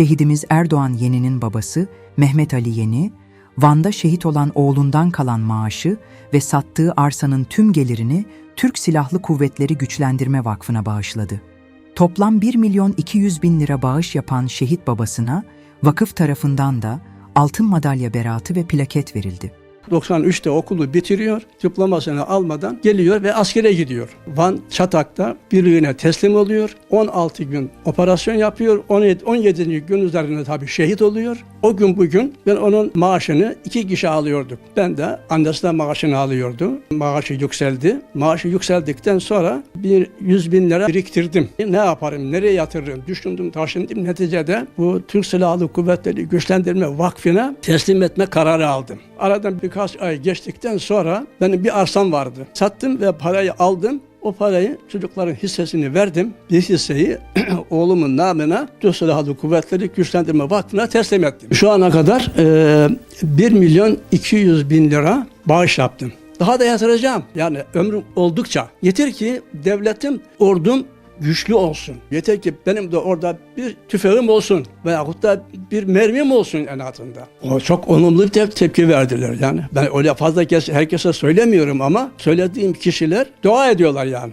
şehidimiz Erdoğan Yeni'nin babası Mehmet Ali Yeni, Van'da şehit olan oğlundan kalan maaşı ve sattığı arsanın tüm gelirini Türk Silahlı Kuvvetleri Güçlendirme Vakfı'na bağışladı. Toplam 1 milyon 200 bin lira bağış yapan şehit babasına vakıf tarafından da altın madalya beratı ve plaket verildi. 93'te okulu bitiriyor, diplomasını almadan geliyor ve askere gidiyor. Van Çatak'ta birliğine teslim oluyor. 16 gün operasyon yapıyor. 17, 17. gün üzerinde tabii şehit oluyor. O gün bugün ben onun maaşını iki kişi alıyorduk. Ben de annesinden maaşını alıyordu. Maaşı yükseldi. Maaşı yükseldikten sonra bir 100 bin lira biriktirdim. Ne yaparım, nereye yatırırım düşündüm, taşındım. Neticede bu Türk Silahlı Kuvvetleri Güçlendirme Vakfı'na teslim etme kararı aldım. Aradan birkaç ay geçtikten sonra benim bir arsam vardı. Sattım ve parayı aldım. O parayı çocukların hissesini verdim. Bir hisseyi oğlumun namına Türk Kuvvetleri Güçlendirme Vakfı'na teslim ettim. Şu ana kadar e, 1 milyon 200 bin lira bağış yaptım. Daha da yatıracağım. Yani ömrüm oldukça. Yeter ki devletim, ordum güçlü olsun. Yeter ki benim de orada bir tüfeğim olsun veyahut da bir mermim olsun en altında. O çok olumlu bir tep- tepki verdiler yani. Ben öyle fazla herkese söylemiyorum ama söylediğim kişiler dua ediyorlar yani.